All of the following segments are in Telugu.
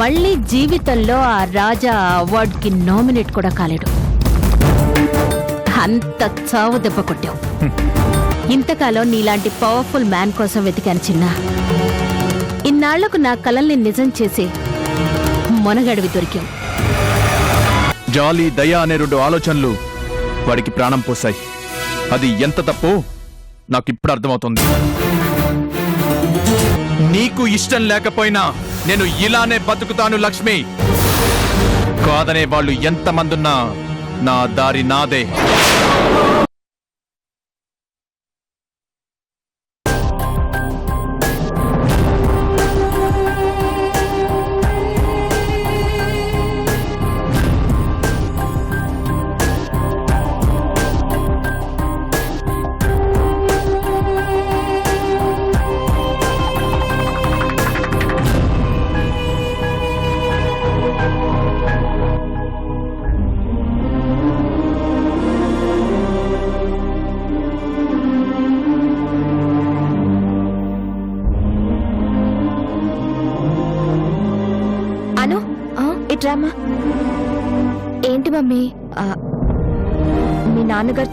మళ్ళీ జీవితంలో ఆ రాజా అవార్డ్కి నామినేట్ కూడా కాలేడు. అంత చావు దెబ్బ కొట్టావు. ఇంతకాలం నీలాంటి పవర్ఫుల్ మ్యాన్ కోసం వెతికాను చిన్న. ఇన్నాళ్ళకు నా కలల్ని నిజం చేసి మొనగడివి దొరికావు. జాలి దయ అనే రెండు ఆలోచనలు వాడికి ప్రాణం పోసాయి అది ఎంత తప్పో నాకు ఇప్పుడు అర్థమవుతుంది. నీకు ఇష్టం లేకపోయినా నేను ఇలానే బతుకుతాను లక్ష్మి. కాదనే వాళ్ళు ఎంతమందున్నా నా దారి నాదే.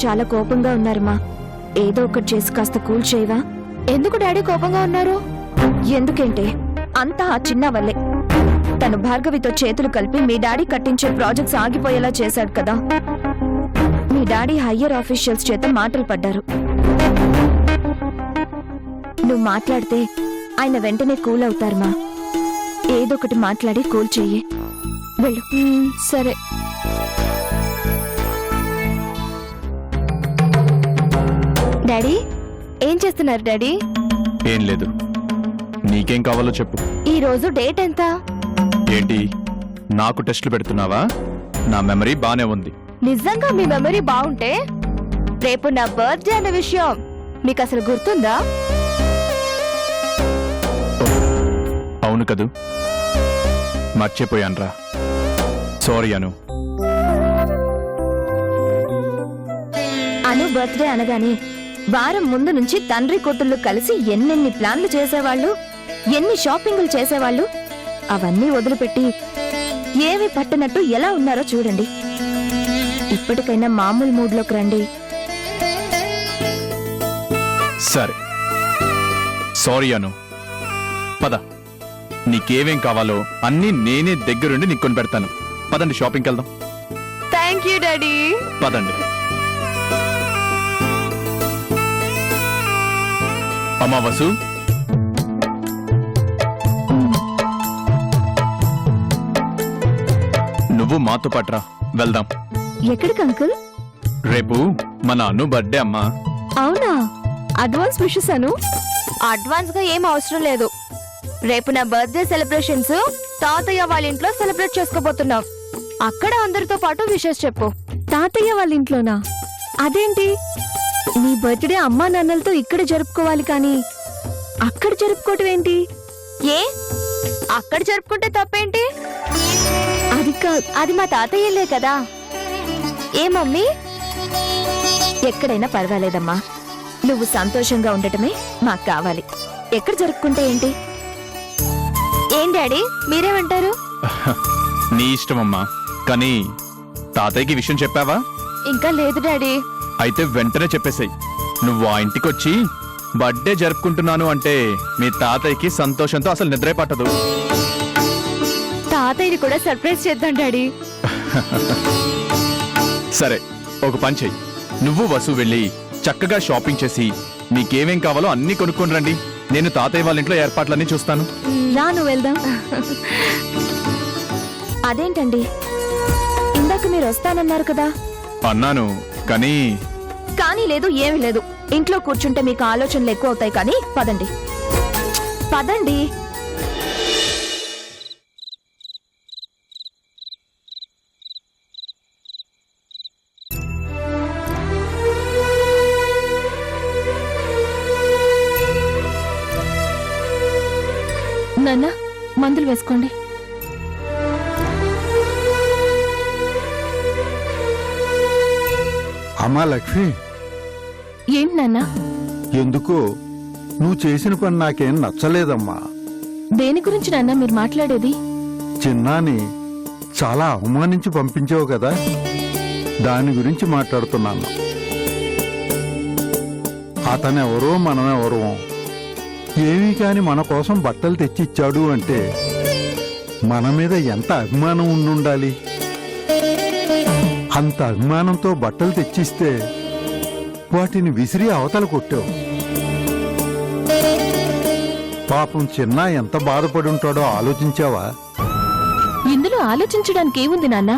చాలా కోపంగా ఉన్నారమ్మా. ఏదో ఒకటి చేసి కాస్త కూల్ చేయవా? ఎందుకు డాడీ కోపంగా ఉన్నారు? ఎందుకంటే? అంతా ఆ చిన్న వల్లే. తను భార్గవితో చేతులు కలిపి మీ డాడీ కట్టించే ప్రాజెక్ట్స్ ఆగిపోయేలా చేశాడు కదా. మీ డాడీ హయ్యర్ ఆఫీషియల్స్ చేత మాటలు పడ్డారు. నువ్వు మాట్లాడితే ఆయన వెంటనే కూల్ అవుతారమ్మా. ఏదో ఒకటి మాట్లాడి కూల్ చెయ్యి. వెళ్ళు. సరే. డాడీ ఏం చేస్తున్నారు డాడీ? ఏం లేదు. నీకేం కావాలో చెప్పు. ఈ రోజు డేట్ ఎంత? ఏంటి? నాకు టెస్టులు పెడుతున్నావా? నా మెమరీ బానే ఉంది. నిజంగా మీ మెమరీ బాగుంటే రేపు నా బర్త్డే అనే విషయం మీకు అసలు గుర్తుందా? అవును కదూ. మర్చిపోయాన్రా సారీ అను. అను బర్త్డే అనగానే వారం ముందు నుంచి తండ్రి కొట్టుళ్ళు కలిసి ఎన్నెన్ని ప్లాన్లు చేసేవాళ్ళు ఎన్ని షాపింగ్లు చేసేవాళ్ళు అవన్నీ వదిలిపెట్టి ఏమి పట్టనట్టు ఎలా ఉన్నారో చూడండి. ఇప్పటికైనా మామూలు మూడ్లోకి రండి. సరే. సారీ అను. పద. నీకేమేం కావాలో అన్నీ నేనే దగ్గరుండి నీకు కొని పెడతాను పదండి షాపింగ్కి వెళ్దాం థ్యాంక్ యూ డాడీ. పదండి. అమ్మా వసు నువ్వు మాతో పట్రా వెళ్దాం. ఎక్కడికి అంకుల్? రేపు మన అను బర్త్డే అమ్మా. అవునా? Advance wishes Anu? అడ్వాన్స్గా ఏం అవసరం లేదు. రేపు నా బర్త్డే సెలబ్రేషన్స్ తాతయ్య వాళ్ళ ఇంట్లో సెలబ్రేట్ చేసుకోబోతున్నాం. అక్కడ అందరితో పాటు విషెస్ చెప్పు. తాతయ్య వాళ్ళ ఇంట్లోనా? అదేంటి? నీ బర్త్డే అమ్మా నాన్నలతో ఇక్కడ జరుపుకోవాలి కానీ అక్కడ జరుపుకోవటం ఏంటి? ఏ? అక్కడ జరుపుకుంటే తప్పేంటి? అది కాదు అది మా తాతయ్యలే కదా. ఏ మమ్మీ? ఎక్కడైనా పర్వాలేదమ్మా. నువ్వు సంతోషంగా ఉండటమే మాకు కావాలి. ఎక్కడ జరుపుకుంటే ఏంటి? ఏం డాడీ? మీరేమంటారు? నీ ఇష్టమమ్మా. కానీ తాతయ్యకి విషయం చెప్పావా? ఇంకా లేదు డాడీ. అయితే వెంటనే చెప్పేసాయి. నువ్వు ఆ ఇంటికి వచ్చి బర్త్డే జరుపుకుంటున్నాను అంటే మీ తాతయ్యకి సంతోషంతో అసలు నిద్రే పట్టదు. తాతయ్యని కూడా సర్ప్రైజ్ చేద్దాం డాడీ. సరే ఒక పని చెయ్యి నువ్వు వసు వెళ్ళి చక్కగా షాపింగ్ చేసి మీకేమేం కావాలో అన్ని కొనుక్కొని రండి. నేను తాతయ్య వాళ్ళ ఇంట్లో ఏర్పాట్లన్నీ చూస్తాను. రా నువ్వు వెళ్దాం. అదేంటండి? ఇందాక మీరు వస్తానన్నారు కదా. అన్నాను కానీ కానీ లేదు ఏమీ లేదు. ఇంట్లో కూర్చుంటే మీకు ఆలోచనలు ఎక్కువ అవుతాయి కానీ పదండి. పదండి. నాన్న మందులు వేసుకోండి. అమ్మా లక్ష్మి. ఏంటి నాన్న? ఎందుకో? నువ్వు చేసిన పని నాకేం నచ్చలేదమ్మా. దేని గురించి నాన్న మీరు మాట్లాడేది? చిన్నాని చాలా అవమానించి పంపించావు కదా. దాని గురించి మాట్లాడుతున్నాను. అతనెవరో మనమెవరో. ఏమీ కాని మన కోసం బట్టలు తెచ్చిచ్చాడు అంటే మన మీద ఎంత అభిమానం ఉండుండాలి? అంత అభిమానంతో బట్టలు తెచ్చిస్తే వాటిని విసిరి అవతల కొట్టావు. పాపం చిన్న ఎంత బాధపడి ఉంటాడో ఆలోచించావా? ఇందులో ఆలోచించడానికి ఏముంది నాన్న?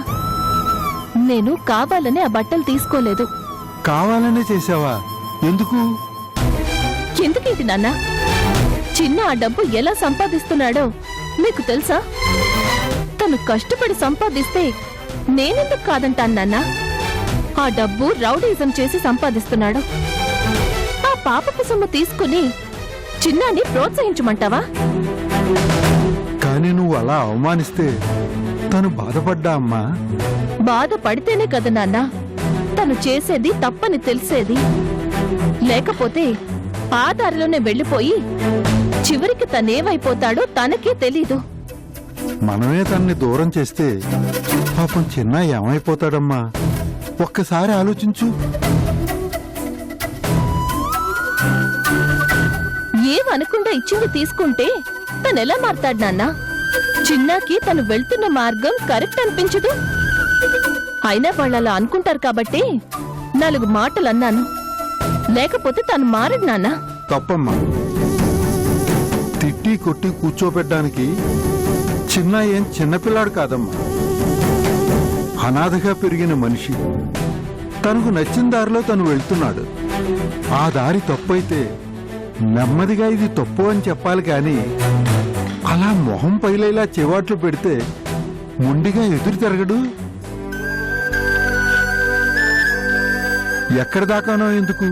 నేను కావాలని ఆ బట్టలు తీసుకోలేదు. కావాలనే చేసావా ఎందుకు? ఎందుకేంటి నాన్న? చిన్న ఆ డబ్బు ఎలా సంపాదిస్తున్నాడో మీకు తెలుసా? తను కష్టపడి సంపాదిస్తే నేనెందుకు కాదంటాను నాన్న? ఆ డబ్బు రౌడీజం చేసి సంపాదిస్తున్నాడు. ఆ పాపపు సొమ్ము తీసుకుని చిన్నాన్ని ప్రోత్సహించమంటావా? కానీ నువ్వు అలా అవమానిస్తే తను బాధపడ్డా అమ్మా? బాధపడితేనే కదా నాన్న తను చేసేది తప్పని తెలిసేది. లేకపోతే ఆ దారిలోనే వెళ్ళిపోయి చివరికి తనేమైపోతాడో తనకే తెలీదు. మనమే తన్ని దూరం చేస్తే పాపం చిన్న ఏమైపోతాడమ్మా? ఒక్కసారి ఆలోచించు. ఏమనకుండా ఇచ్చింది తీసుకుంటే తనెలా మారతాడు నాన్న? చిన్నాకి తను వెళ్తున్న మార్గం కరెక్ట్ అనిపించదు. అయినా వాళ్ళు అలా అనుకుంటారు కాబట్టి నాలుగు మాటలు అన్నాను. లేకపోతే తను మారడు నాన్న. తప్పమ్మా. తిట్టి కొట్టి కూర్చోబెట్టడానికి చిన్న ఏం చిన్నపిల్లాడు కాదమ్మా. అనాథగా పెరిగిన మనిషి. తనకు నచ్చిన దారిలో తను వెళ్తున్నాడు. ఆ దారి తప్పైతే నెమ్మదిగా ఇది తప్పు అని చెప్పాలి కానీ అలా మొహం పైలేలా చెవాట్లు పెడితే మొండిగా ఎదురు తిరగడు ఎక్కడిదాకానో ఎందుకు?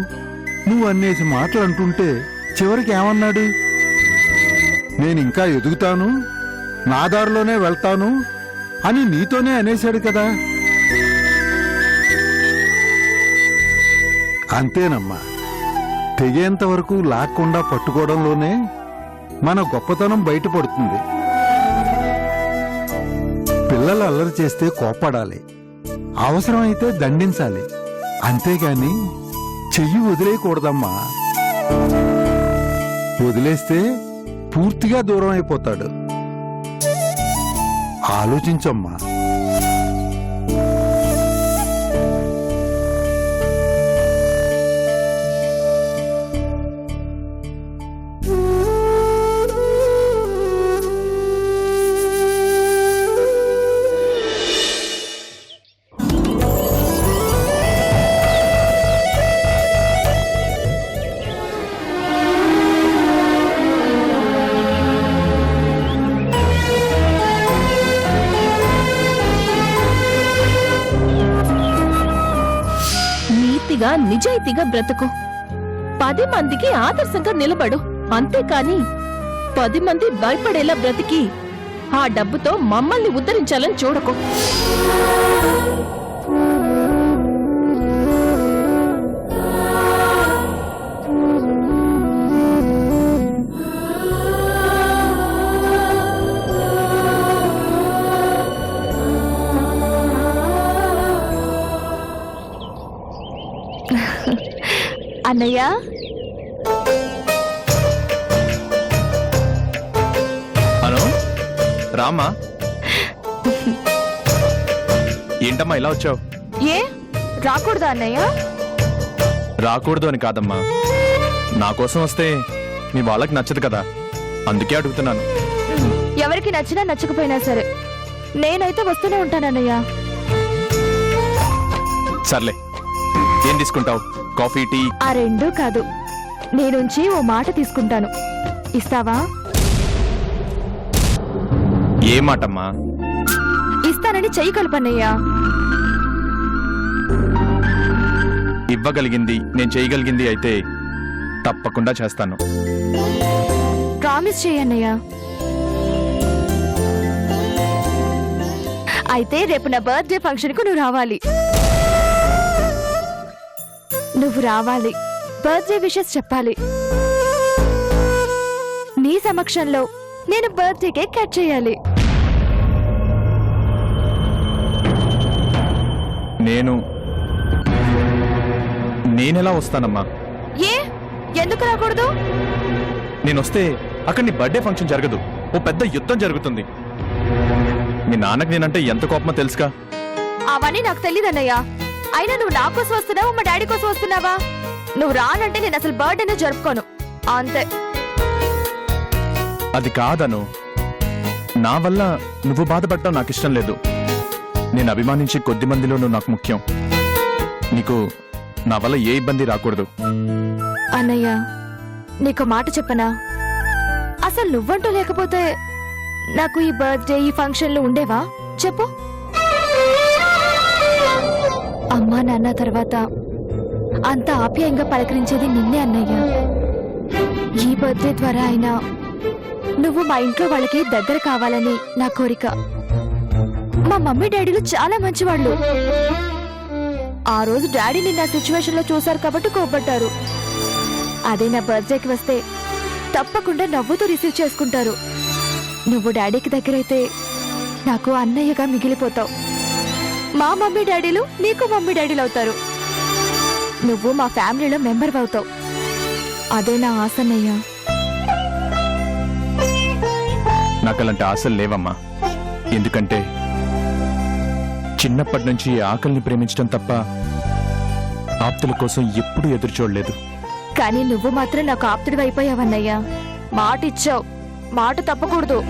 నువ్వు అన్నేసి మాటలు అంటుంటే చివరికి ఏమన్నాడు? నేను ఇంకా ఎదుగుతాను నా దారిలోనే వెళ్తాను అని నీతోనే అనేశాడు కదా. అంతేనమ్మా. తెగేంత వరకు లాక్కుండా పట్టుకోవడంలోనే మన గొప్పతనం బయటపడుతుంది. పిల్లలు అల్లరి చేస్తే కోప్పడాలి. అవసరమైతే దండించాలి. అంతేగాని చెయ్యి వదిలేయకూడదమ్మా. వదిలేస్తే పూర్తిగా దూరం అయిపోతాడు ఆలోచించమ్మా. నిజాయితీగా బ్రతుకు. పది మందికి ఆదర్శంగా నిలబడు. అంతేకాని పది మంది భయపడేలా బ్రతికి ఆ డబ్బుతో మమ్మల్ని ఉద్ధరించాలని చూడకు. అన్నయ్య? హలో? రామ్మా? ఏంటమ్మా ఇలా వచ్చావు? ఏ? రాకూడదా అన్నయ్య? రాకూడదు అని కాదమ్మా. నా కోసం వస్తే మీ వాళ్ళకి నచ్చదు కదా. అందుకే అడుగుతున్నాను. ఎవరికి నచ్చినా నచ్చకపోయినా సరే నేనైతే వస్తూనే ఉంటానన్నయ్య. సర్లే ఏం తీసుకుంటావు? Coffee tea? ఆ రెండూ కాదు. నేనుంచి ఓ మాట తీసుకుంటాను. ఇస్తావా? ఏ మాటమ్మా? ఇస్తానని చెయ్యి కలపన్నయ్యా. ఇవ్వగలిగింది నేను చేయగలిగింది అయితే తప్పకుండా చేస్తాను. ప్రామిస్ చేయన్నయ్యా అయితే రేపు నా బర్త్డే ఫంక్షన్కు నువ్వు రావాలి. నువ్వు రావాలి. బర్త్డే విషెస్ చెప్పాలి. నీ సమక్షంలో నేను బర్త్డే కేక్ కట్ చేయాలి. నేను నేనెలా వస్తానమ్మా? ఏ? ఎందుకు రాకూడదు? నేనొస్తే అక్కడ నీ బర్త్డే ఫంక్షన్ జరగదు. ఓ పెద్ద యుద్ధం జరుగుతుంది. మీ నాన్నకి నేనంటే ఎంత కోపమో తెలుసుగా? అవన్నీ నాకు తెలియదన్నయ్యా అయినా నువ్వు నా కోసం వస్తున్నావా? మా డాడీ కోసం వస్తున్నావా? నువ్వు రానంటే నేను అసలు బర్త్డేనే జరుపుకోను. అంతే. అది కాదను. నా వల్ల నువ్వు బాధపడటం నాకు ఇష్టం లేదు. నేను అభిమానించే కొద్ది మందిలో నువ్వు నాకు ముఖ్యం. నీకు నా వల్ల ఏ ఇబ్బంది రాకూడదు. అన్నయ్య నీకు మాట చెప్పనా? అసలు నువ్వంటూ లేకపోతే నాకు ఈ బర్త్డే ఈ ఫంక్షన్లు ఉండేవా? చెప్పు. అమ్మా నాన్న తర్వాత అంత ఆప్యాయంగా పలకరించేది నిన్నే అన్నయ్య. ఈ బర్త్డే ద్వారా అయినా నువ్వు మా ఇంట్లో వాళ్ళకి దగ్గర కావాలని నా కోరిక. మా మమ్మీ డాడీలు చాలా మంచివాళ్ళు. ఆ రోజు డాడీ నిన్న సిచ్యువేషన్లో చూశారు కాబట్టి కోపడ్డారు అదే నా బర్త్డేకి వస్తే తప్పకుండా నవ్వుతూ రిసీవ్ చేసుకుంటారు. నువ్వు డాడీకి దగ్గరైతే నాకు అన్నయ్యగా మిగిలిపోతావు. మా మమ్మీ డాడీలు నీకు మమ్మీ డాడీలు అవుతారు. నువ్వు మా ఫ్యామిలీలో మెంబర్ అవుతావు. అదే నా ఆసన్నయ్య నాకు అలాంటి ఆశలు లేవమ్మా. ఎందుకంటే చిన్నప్పటి నుంచి ఆకలిని ప్రేమించడం తప్ప ఆప్తుల కోసం ఎప్పుడూ ఎదురు చూడలేదు. కానీ నువ్వు మాత్రం నాకు ఆప్తుడి అయిపోయావన్నయ్యా. మాట ఇచ్చావు. మాట తప్పకూడదు.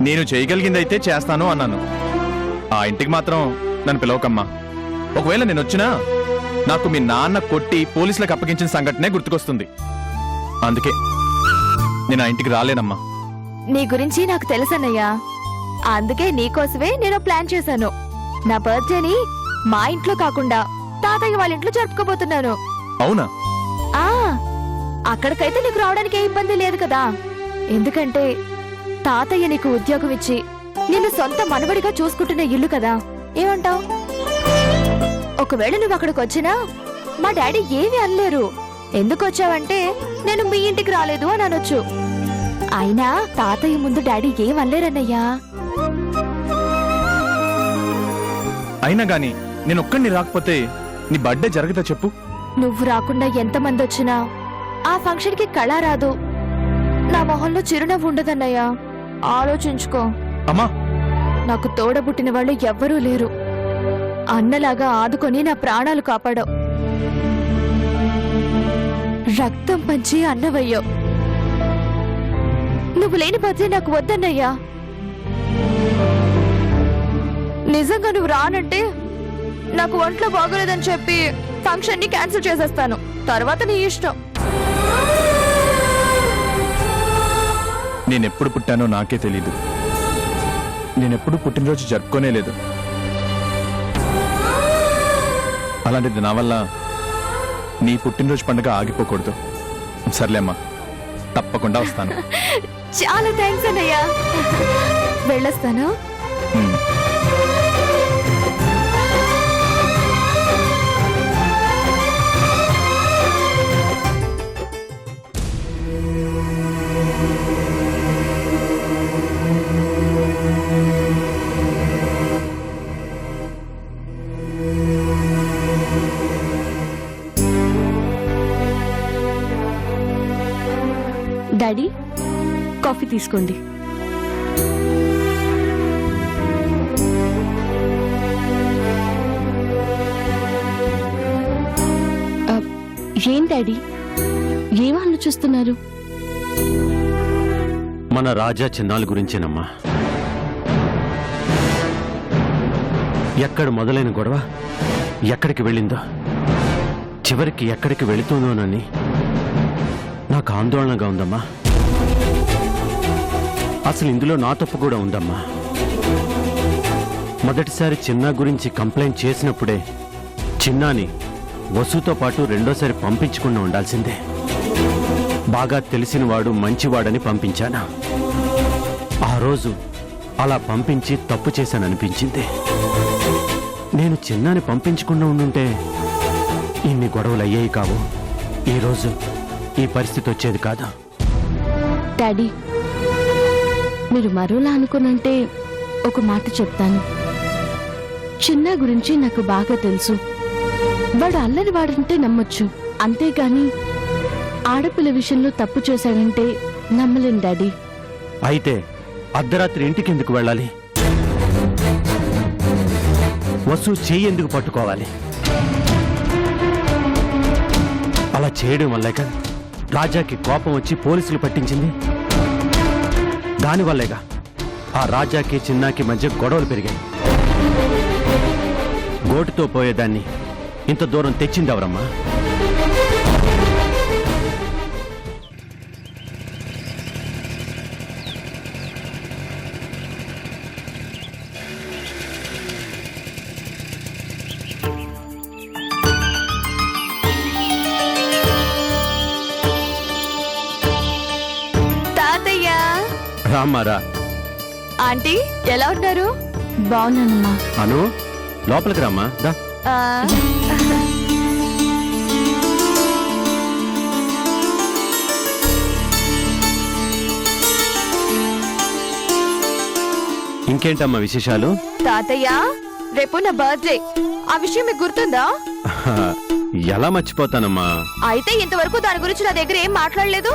నేను చేయగలిగిందైతే చేస్తాను అన్నాను. ఆ ఇంటికి మాత్రం నన్ను పిలవకమ్మా. ఒకవేళ నేను వచ్చినా నాకు మీ నాన్న కొట్టి పోలీసులకు అప్పగించిన సంఘటనే గుర్తుకొస్తుంది. అందుకే నేను ఆ ఇంటికి రాలేనమ్మా. నీ గురించి నాకు తెలుసన్నయ్యా. అందుకే నీకోసమే నేను ప్లాన్ చేశాను. నా బర్త్డేని మా ఇంట్లో కాకుండా తాతయ్య వాళ్ళ ఇంట్లో జరుపుకోబోతున్నాను. అవునా? ఆ అక్కడికైతే నీకు రావడానికి ఏ ఇబ్బంది లేదు కదా. ఎందుకంటే తాతయ్య నీకు ఉద్యోగం ఇచ్చి నిన్ను సొంత మనవడిగా చూసుకుంటున్న ఇల్లు కదా. ఏమంటావ్? ఒకవేళ నువ్వు అక్కడికి వచ్చినా మా డాడీ ఏమీ అనలేరు. ఎందుకు వచ్చావంటే నేను మీ ఇంటికి రాలేదు అని అనొచ్చు. అయినా తాతయ్య ముందు డాడీ ఏం అనలేరన్నయ్యా? అయినా గాని నేను ఒక్కడిని రాకపోతే నీ బర్త్డే జరగదా చెప్పు? నువ్వు రాకుండా ఎంతమంది వచ్చినా ఆ ఫంక్షన్కి కళ రాదు. నా మొహంలో చిరునవ్వు ఉండదన్నయ్యా. ఆలోచించుకో. అమ్మా! నాకు తోడబుట్టిన వాళ్ళు ఎవ్వరూ లేరు. అన్నలాగా ఆదుకొని నా ప్రాణాలు కాపాడావు. రక్తం పంచి అన్నవయ్యో నువ్వు లేని బతికే నాకు వద్దన్నయ్యా. నిజంగా నువ్వు రానంటే నాకు ఒంట్లో బాగోలేదని చెప్పి ఫంక్షన్ని క్యాన్సిల్ చేసేస్తాను. తర్వాత నీ ఇష్టం. నేనెప్పుడు పుట్టానో నాకే తెలీదు. నేనెప్పుడు పుట్టినరోజు జరుపుకోనే లేదు. అలాంటిది నా వల్ల నీ పుట్టినరోజు పండుగ ఆగిపోకూడదు. సర్లేమ్మా తప్పకుండా వస్తాను. చాలా థ్యాంక్స్ అన్నయ్యా. వెళ్ళొస్తాను? కాఫీ తీసుకోండి. ఏం డాడీ? ఏం ఆలోచిస్తున్నారు మన రాజా చిన్నాల గురించేనమ్మా. ఎక్కడ మొదలైన గొడవ ఎక్కడికి వెళ్ళిందో చివరికి ఎక్కడికి వెళుతుందోనని నాకు ఆందోళనగా ఉందమ్మా. అసలు ఇందులో నా తప్పు కూడా ఉందమ్మా. మొదటిసారి చిన్నా గురించి కంప్లైంట్ చేసినప్పుడే చిన్నాని వసుతో పాటు రెండోసారి పంపించకుండా ఉండాల్సిందే. బాగా తెలిసినవాడు మంచివాడని పంపించానా? ఆ రోజు అలా పంపించి తప్పు చేశాననిపించింది. నేను చిన్నాని పంపించకుండా ఉండుంటే ఇన్ని గొడవలు అయ్యాయి కావు. ఈరోజు ఈ పరిస్థితి వచ్చేది కాదా? డాడీ మీరు మరోలా అనుకునంటే ఒక మాట చెప్తాను. చిన్న గురించి నాకు బాగా తెలుసు. వాడు అల్లరి వాడంటే నమ్మొచ్చు. అంతేగాని ఆడపిల్ల విషయంలో తప్పు చేశాడంటే నమ్మలేను డాడీ. అయితే అర్ధరాత్రి ఇంటికి ఎందుకు వెళ్ళాలి? వసు చేయి ఎందుకు పట్టుకోవాలి? అలా చేయడం వల్లే కదా రాజాకి కోపం వచ్చి పోలీసులు పట్టించింది. దానివల్లేగా. ఆ రాజాకి చిన్నాకి మధ్య గొడవలు పెరిగాయి. గోటుతో పోయేదాన్ని ఇంత దూరం తెచ్చింది ఆంటీ ఎలా ఉన్నారు? బాగున్నానమ్మా. అను లోపలికి రామ్మా దా. ఇంకేంటమ్మా విశేషాలు? తాతయ్య రేపు నా బర్త్డే. ఆ విషయం మీకు గుర్తుందా? ఎలా మర్చిపోతానమ్మా? అయితే ఇంతవరకు దాని గురించి నా దగ్గర ఏం మాట్లాడలేదు.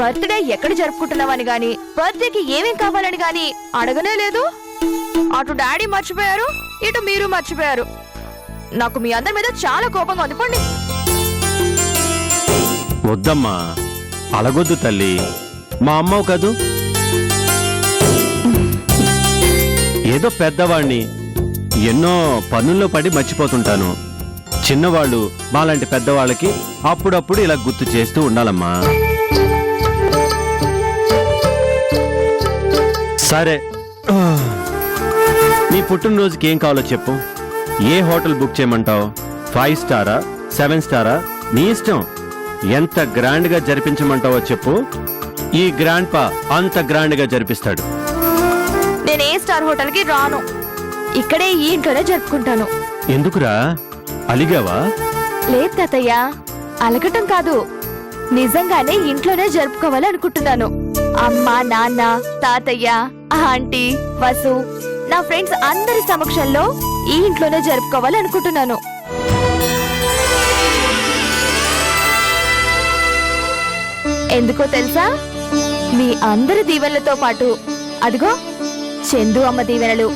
బర్త్డే ఎక్కడ జరుపుకుంటున్నావని గాని బర్త్డేకి ఏమేం కావాలని గాని అడగనే లేదు. అటు డాడీ మర్చిపోయారు ఇటు మీరు మర్చిపోయారు. నాకు మీ అందరి మీద చాలా కోపంగా ఉంది. పండి. వద్దమ్మా అలగొద్దు తల్లి. మా అమ్మవు కదూ? ఏదో పెద్దవాణ్ణి ఎన్నో పనుల్లో పడి మర్చిపోతుంటాను. చిన్నవాళ్ళు మాలాంటి పెద్దవాళ్ళకి అప్పుడప్పుడు ఇలా గుర్తు చేస్తూ ఉండాలమ్మా. సరే. నీ పుట్టినరోజుకి ఏం కావాలో చెప్పు. ఏ హోటల్ బుక్ చేయమంటావు? ఫైవ్ స్టారా? సెవెన్ స్టారా? నీ ఇష్టం. ఎంత గ్రాండ్గా జరిపించమంటావో చెప్పు. ఈ గ్రాండ్ పా అంత గ్రాండ్గా జరిపిస్తాడు. నేను ఏ స్టార్ హోటల్కి రాను. ఇక్కడే ఈ ఇంట్లోనే జరుపుకుంటాను. ఎందుకురా? అలిగావా? లేదు తాతయ్య. అలగటం కాదు. నిజంగానే ఇంట్లోనే జరుపుకోవాలి అనుకుంటున్నాను అమ్మ నాన్న తాతయ్య ఆంటీ వసు నా ఫ్రెండ్స్ అందరి సమక్షంలో ఈ ఇంట్లోనే జరుపుకోవాలనుకుంటున్నాను. ఎందుకో తెలుసా? మీ అందరి దీవెనలతో పాటు అదిగో చందు అమ్మ దీవెనలు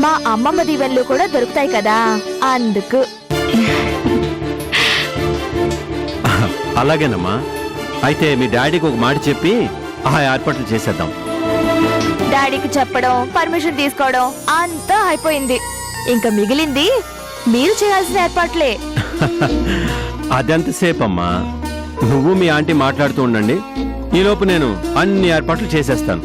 మా అమ్మమ్మ దీవెనలు కూడా దొరుకుతాయి కదా అందుకు. అలాగేనమ్మా. అయితే మీ డాడీకి ఒక మాట చెప్పి ఆ ఏర్పాట్లు చేసేద్దాం. డాడీకి చెప్పడం పర్మిషన్ తీసుకోవడం అంతా అయిపోయింది. ఇంకా మిగిలింది మీరు చేయాల్సిన ఏర్పాట్లే. అదెంతసేపు అమ్మా నువ్వు మీ ఆంటీ మాట్లాడుతూ ఉండండి. ఈలోపు నేను అన్ని ఏర్పాట్లు చేసేస్తాను.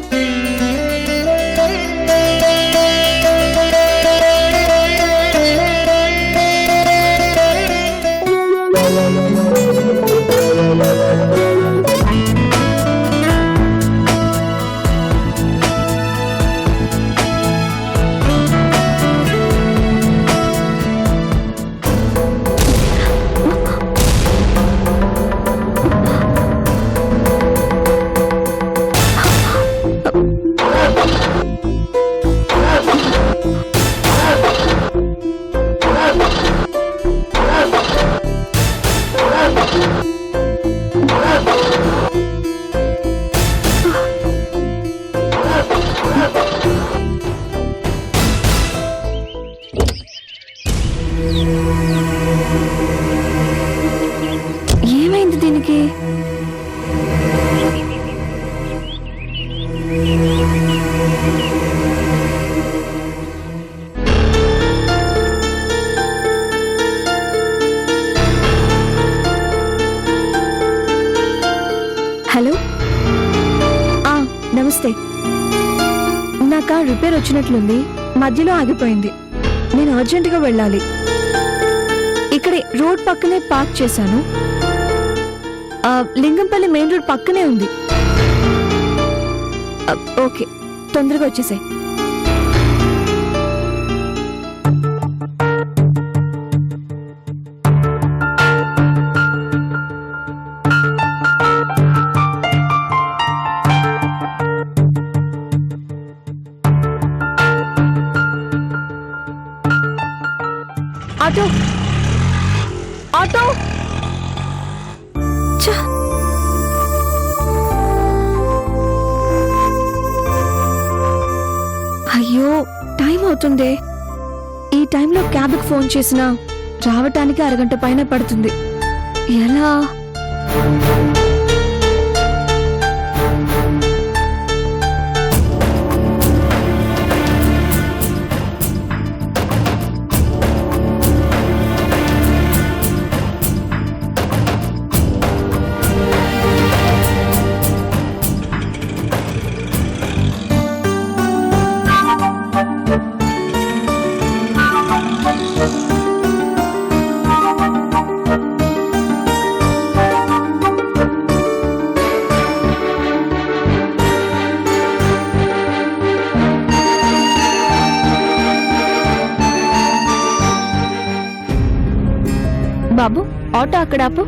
మనకి హలో? ఆ, నమస్తే. నా కార్ రిపేర్ వచ్చినట్లుంది. మధ్యలో ఆగిపోయింది. నేను అర్జెంటుగా వెళ్ళాలి. ఇక్కడే రోడ్ పక్కనే పార్క్ చేశాను. లింగంపల్లి మెయిన్ రోడ్ పక్కనే ఉంది. ఓకే తొందరగా వచ్చేసాయి. క్యాబ్కి ఫోన్ చేసినా రావటానికి అరగంట పైన పడుతుంది. ఎలా? అక్కడ ఆపు.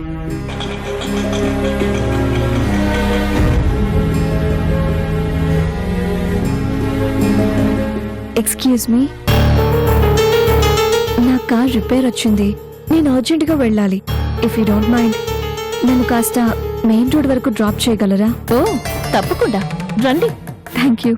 ఎక్స్క్యూజ్ మీ నా కార్ రిపేర్ వచ్చింది. నేను అర్జెంటుగా వెళ్ళాలి. ఇఫ్ యూ డోంట్ మైండ్ నన్ను కాస్త మెయిన్ రోడ్ వరకు డ్రాప్ చేయగలరా? ఓ తప్పకుండా. రండి. Thank you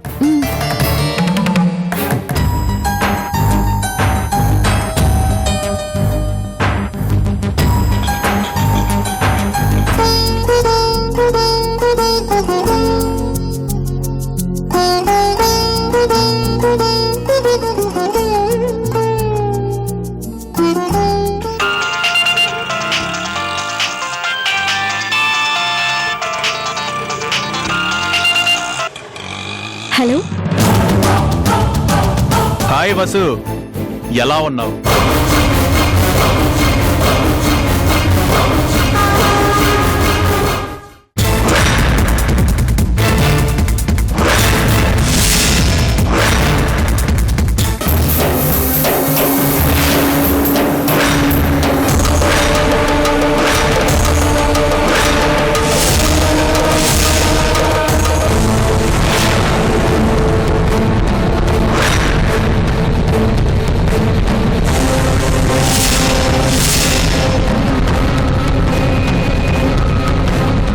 hello? Hi Vasu. ఎలా ఉన్నావు?